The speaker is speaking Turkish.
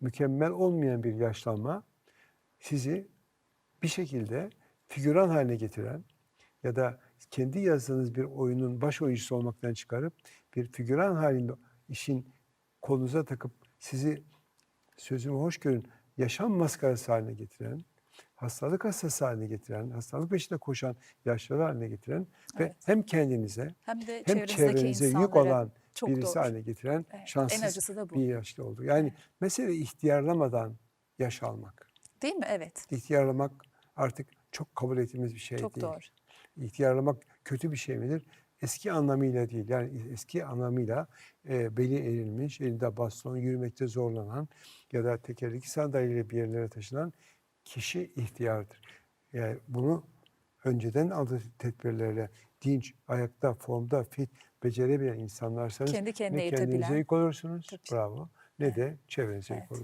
mükemmel olmayan bir yaşlanma sizi bir şekilde figüran haline getiren ya da kendi yazdığınız bir oyunun baş oyuncusu olmaktan çıkarıp bir figüran halinde işin kolunuza takıp sizi sözümü hoş görün yaşam maskarası haline getiren, hastalık hastası haline getiren, hastalık peşinde koşan yaşlılar haline getiren ve Evet. hem kendinize Hem de hem çevrenize yük insanlara olan çok birisi doğru. haline getiren Evet, en şanssız acısı da bu. bir yaşlı oldu. Yani Evet. mesele ihtiyarlamadan yaş almak. Değil mi? Evet. İhtiyarlamak artık çok kabul ettiğimiz bir şey Çok değil. doğru. İhtiyarlamak kötü bir şey midir? Eski anlamıyla değil. Yani eski anlamıyla e, beli erilmiş, elinde baston, yürümekte zorlanan ya da tekerlekli sandalyeyle bir yerlere taşınan kişi ihtiyardır. Yani bunu önceden aldığı tedbirlerle dinç, ayakta, formda, fit, becerebilen insanlarsanız Kendi kendine ne kendinize yük olursunuz, Tabii. bravo, ne de çevrenize Evet. olursunuz.